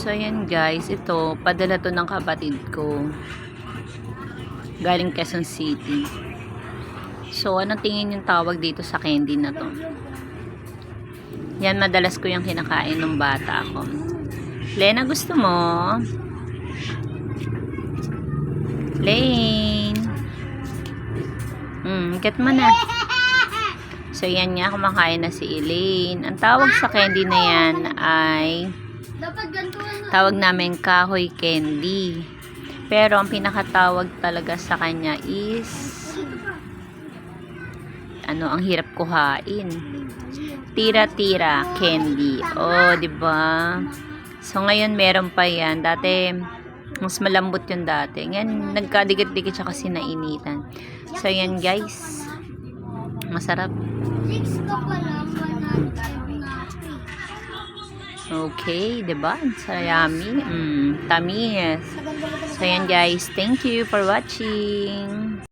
So, yan guys. Ito, padala to ng kapatid ko. Galing Quezon City. So, anong tingin yung tawag dito sa candy na to? Yan, madalas ko yung kinakain nung bata ako. Lena, gusto mo? Lane. Hmm, get mo na. So, yan nga, kumakain na si Elaine. Ang tawag sa candy na yan ay. Tawag namin kahoy candy. Pero ang pinakatawag talaga sa kanya is ano, ang hirap kuhain. Tira-tira candy. Oh, 'di ba? So ngayon meron pa 'yan. Dati mas malambot 'yung dati. Ngayon nagkadikit-dikit siya kasi nainitan. So yan guys. Masarap. Six ka pa lang. One na Okay, 'di ba? Sa yummy. Mm, tamis. So yan guys, thank you for watching.